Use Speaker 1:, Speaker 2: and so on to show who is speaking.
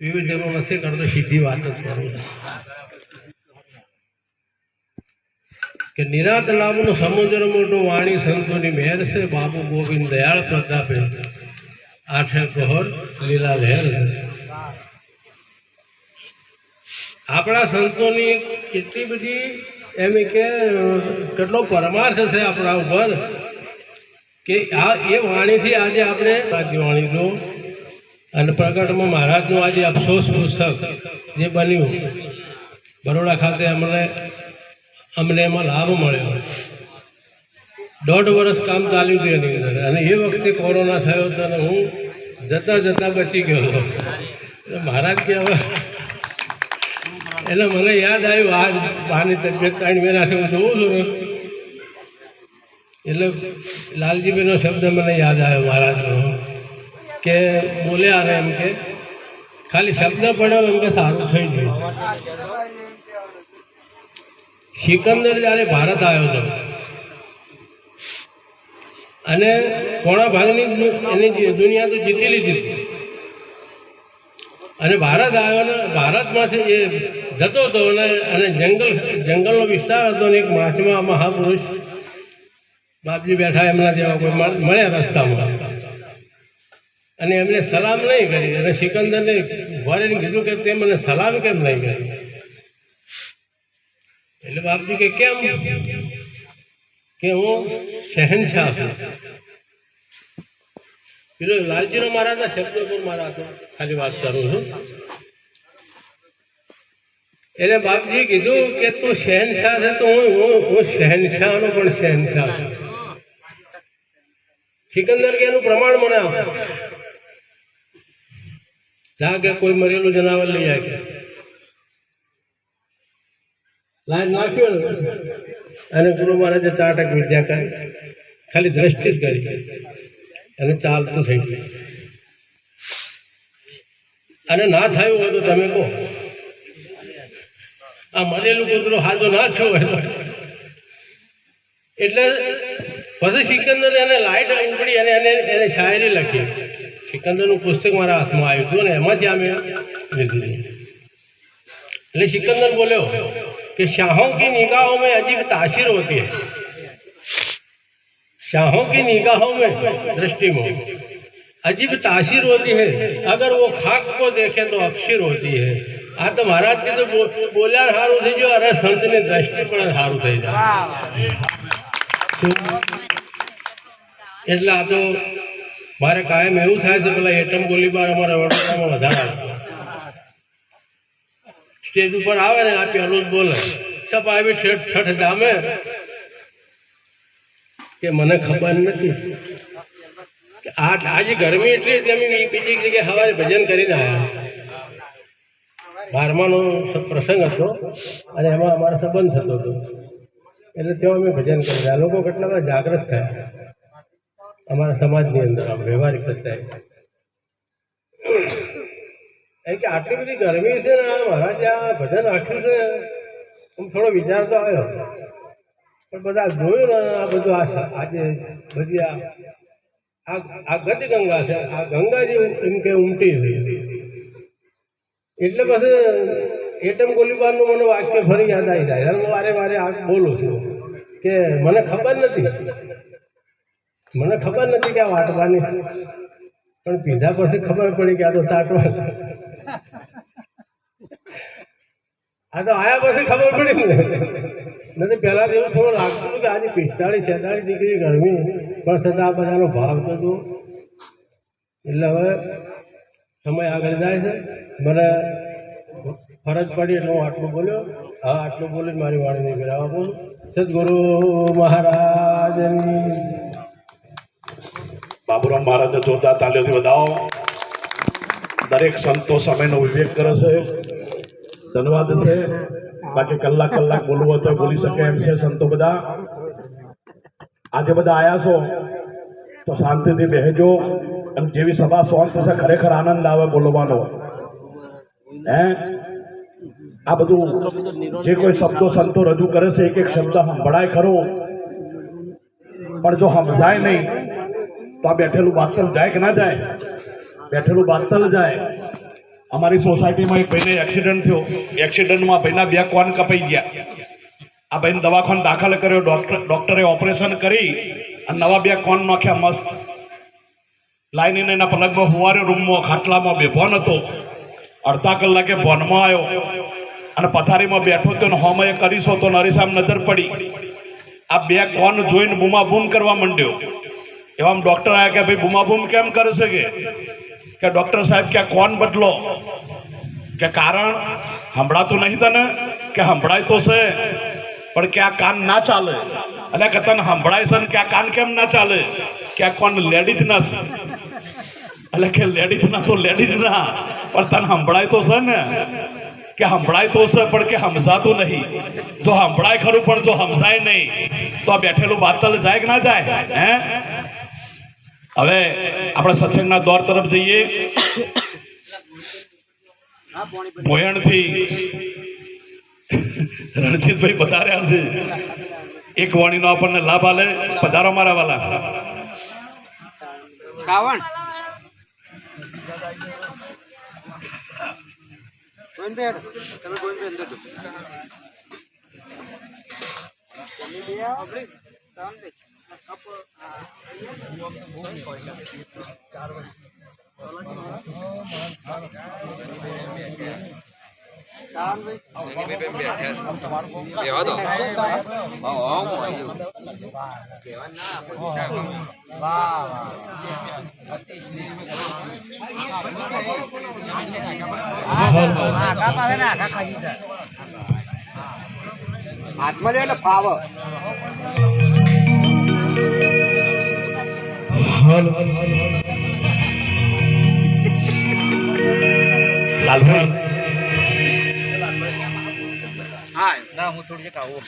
Speaker 1: એવી જરૂર નથી કરતો, સીધી વાત જ કરું કે નિરાત લાભનો સમુદ્ર મોટો વાણી સંતોની મહેર છે બાબુ ગોવિંદ દયાળ પ્રતાપે આઠે પ્રહર લીલા લહેર આપણા સંતોની કેટલી બધી એમ કે, કેટલો પરમાર્થ છે આપણા ઉપર, કે આ એ વાણીથી આજે આપણે રાજ્ય વાણીનું અને પ્રગટમાં મહારાજનું આજે અફસોસ પુસ્તક જે બન્યું, બરોડા ખાતે અમને અમને એમાં લાભ મળ્યો. દોઢ વર્ષ કામ ચાલ્યું હતું એની અંદર. અને એ વખતે કોરોના થયો હતો અને હું જતા જતા બચી ગયો હતો. મહારાજ કે હવે, એટલે મને યાદ આવ્યું આ બાની તબિયત ત્રણ મહિનાથી હું જોઉં છું એટલે લાલજીભાઈનો શબ્દ મને યાદ આવ્યો મહારાજનો. કે બોલ્યા રહે એમ કે, ખાલી શબ્દ પડ્યો એમ કે સારું થઈ ગયું. સિકંદર જ્યારે ભારત આવ્યો હતો, અને પોણા ભાગની એની દુનિયા તો જીતી લીધી હતી. અને ભારત આવ્યો ને, ભારતમાંથી એ જતો હતો અને અને જંગલ, જંગલનો વિસ્તાર હતો ને, એક મહાત્મા મહાપુરુષ બાપજી બેઠા એમના જેવા કોઈ મળ્યા રસ્તામાં. અને એમણે સલામ નહીં કરી. અને સિકંદરને વારીને કીધું કે તે મને સલામ કેમ નહીં કરી? એટલે બાપજી કે, કેમ? કે હું શહેનશાહ છું. પેલો લાલજીનો મહારાજના શબ્દ પર મારા ખાલી વાત કરું છું. એટલે બાપજી કીધું કે, તું શહેનશાહ છે તો હું હું હું શહેનશાહનો પણ શહેનશાહ છું. સિકંદર કે, એનું પ્રમાણ મને આપો. જા કે કોઈ મરેલું જનાવર લઈ આવે લાઈન નાખ્યો અને ગુરુ મહારાજે ત્રાટક વિદ્યા કરી. ખાલી દ્રષ્ટિ જ કરી. અને ચાલતું થઈ ગયું. અને ના થયું હોય તો તમે કહો. આ મરેલું કૂતરો હાજો ના થયો હોય એટલે પછી સિકંદર એને લાઈટ ઉપડી અને એને એને શાયરી લખી. સિકંદરનું પુસ્તક મારા હાથમાં આવ્યું હતું અને એમાંથી અમે લીધું હતું. એટલે सिकंदर बोले कि शाहों की निगाहों में अजीब तासीर होती है शाहों की निगाहों में दृष्टि में अजीब तासीर होती है अगर वो खाक को देखे तो अक्षर होती है આ તો મહારાજ કીધું બો- બોલ્યા સારું થઈ ગયું અરે સંતની દ્રષ્ટિ પણ સારું થઈ જાય એટલે આ તો મારે કાયમ એવું થાય છે, પેલા એટમ ગોલીબાર અમારા વડોદરામાં વધારે સ્ટેજ ઉપર આવે ને, આપી પેલું જ બોલે સપ આવી ઠેઠ, ઠઠ જામે કે મને ખબર નથી. કે આ આજે ગરમી એટલી હતી અમે બીજી જગ્યાએ સવારે ભજન કરીને આવ્યા. બારમાનો પ્રસંગ હતો, અને એમાં અમારો સંબંધ થતો હતો. એટલે ત્યાં અમે ભજન કરી રહ્યા લોકો કેટલા બધા જાગૃત થયા. અમારા સમાજની અંદર આમ વ્યવહારિક થતા એમ કે આટલી બધી ગરમી છે ને આ મહારાજે, આ ભજન રાખ્યું છે. આમ થોડો વિચાર તો આવ્યો. પણ બધા જોયું ને, આ બધું આ આજે બધી આ- આ ગત ગંગા છે, આ ગંગાજી એમ કે ઉમટી રહી એટલે પછી એટમ ગોલીબારનું મને વાક્ય ફરી યાદ આવી જાય. હું વારે વારે આ બોલું છું કે મને ખબર નથી. મને ખબર નથી કે આ વાટવાની. પણ પીધા પછી ખબર પડી કે આ તો તાટવા આ તો આયા પછી ખબર પડી મને. નથી, પહેલા એવું થોડું લાગતું કે આજે પિસ્તાળીસ, છેતાળીસ ડિગ્રી ગરમી પણ છતાં આ બધાનો ભાવ તો એટલે હવે સમય આગળ જાય છે. મને ફરજ પડી એટલે હું આટલું બોલ્યો. હા આટલું બોલી મારી વાણીને ગરાવા બોલું સદગુરુ મહારાજની
Speaker 2: બાબુરામ મહારાજે જોરદાર તાલીઓથી વધાવો. દરેક સંતો સમયનો વિવેક કરે છે. ધન્યવાદ છે. બાકી કલાક કલાક બોલવું હોય તો બોલી શકે એમ છે સંતો બધા. આજે બધા આવ્યા છો તો શાંતિથી બેહજો. અને જેવી સભા શાંત થશે, ખરેખર આનંદ આવે બોલવાનો. હે? આ બધું જે કોઈ શબ્દો સંતો રજૂ કરે છે, એક એક શબ્દ સંભળાય ખરો. પણ જો સમજાય નહીં તો આ બેઠેલું બાતલ જાય કે ના જાય? બેઠેલું બાતલ જાય. અમારી સોસાયટીમાં એક ભાઈને એક્સિડન્ટ થયો. એક્સિડન્ટમાં ભાઈના બે કોન કપાઈ ગયા. આ ભાઈને દવાખાને દાખલ કર્યો. ડોક્ટર ડૉક્ટરે ઓપરેશન કરી અને નવા બે કોન નાખ્યા મસ્ત. લાઈને એના પલંગમાં હુવાર્યો, રૂમમાં, ખાટલામાં બેભોન હતો અડધા કલાકે ભોનમાં આવ્યો. અને પથારીમાં બેઠો તો હોમએ કરીશો તો નરીસામ નજર પડી. આ બે કોન જોઈને બૂમા બૂમ કરવા માંડ્યો. એવામાં ડોક્ટર આવ્યા કે ભાઈ બૂમા બૂમ કેમ કરે છે કે કે ડોક્ટર સાહેબ કે આ કોણ બદલો કે કારણ સંભળાતું નહીં તને કે સંભળાય તો છે પણ કે આ કાન ના ચાલે અને કે તને સંભળાય છે ને કે આ કાન કેમ ના ચાલે કે આ કોણ લેડીઝ ના છે એટલે કે લેડીઝ ના તો લેડીઝ ના પણ તને સંભળાય તો છે ને કે સંભળાય તો છે પણ કે સમજાતું નહીં જો સંભળાય ખરું પણ જો સમજાય નહીં તો આ બેઠેલું બાતલ જાય કે ના જાય હે હવે આપણે સત્સંગના દોર તરફ જઈએ. મોયણથી રણજીતભાઈ પધાર્યા છે. એક વાણીનો આપણને લાભ આલે. પધારો મારા વાલા.
Speaker 3: શ્રાવણ. તમે
Speaker 4: લેવા દો
Speaker 3: હાથમાં લે ફાવ.
Speaker 2: લાલભાઈ.
Speaker 3: હા ના હું થોડી આવું